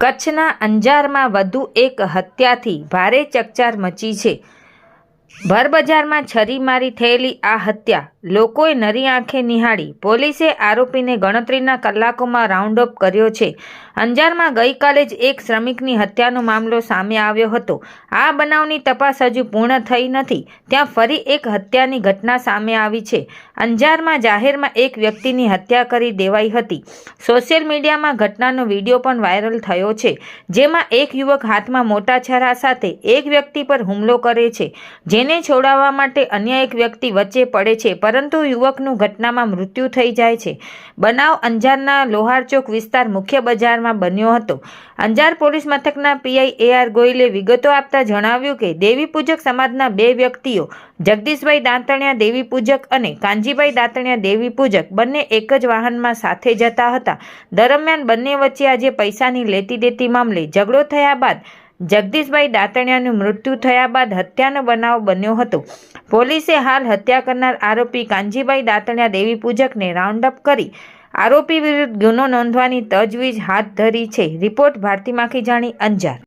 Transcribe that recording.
કચ્છના અંજારમાં વધુ એક હત્યાથી ભારે ચકચાર મચી છે. ભરબજારમાં છરીમારી થયેલી આ હત્યા લોકોએ નરી આંખે નિહાળી પોલીસે આરોપીને ગણતરીના કલાકોમાં રાઉન્ડ અપ કર્યો છે. અંજારમાં ગઈકાલે જ એક શ્રમિકની હત્યાનો મામલો સામે આવ્યો હતો. આ બનાવની તપાસ હજુ પૂર્ણ થઈ નથી. ત્યાં ફરી એક હત્યાની ઘટના સામે આવી છે. અંજારમાં જાહેરમાં એક વ્યક્તિની હત્યા કરી દેવાઈ હતી. સોશિયલ મીડિયામાં ઘટનાનો વીડિયો પણ વાયરલ થયો છે, જેમાં એક યુવક હાથમાં મોટા છરા સાથે એક વ્યક્તિ પર હુમલો કરે છે, જેને છોડાવવા માટે અન્ય એક વ્યક્તિ વચ્ચે પડે છે, પરંતુ યુવકનું ઘટનામાં મૃત્યુ થઈ જાય છે. બનાવ અંજારના લોહારચોક વિસ્તાર મુખ્ય બજારમાં બન્યો હતો. અંજાર પોલીસ મથકના પીઆઈ એ આર ગોયલે વિગતો આપતા જણાવ્યું કે, દેવી પૂજક સમાજના બે વ્યક્તિઓ જગદીશભાઈ દાંતણિયા દેવી પૂજક અને કાંજીભાઈ દાંતણિયા દેવી પૂજક બંને એક જ વાહનમાં સાથે જતા હતા. દરમિયાન બંને વચ્ચે આજે પૈસાની લેતી દેતી મામલે ઝઘડો થયા બાદ જગદીશભાઈ દાંતણિયાનું મૃત્યુ થયા બાદ હત્યાનો બનાવ બન્યો હતો. પોલીસે હાલ હત્યા કરનાર આરોપી કાંજીભાઈ દાંતણિયા દેવી પૂજકને રાઉન્ડ અપ કરી આરોપી વિરુદ્ધ ગુનો નોંધવાની તજવીજ હાથ ધરી છે. રિપોર્ટ ભારતી માખીજાણી અંજાર.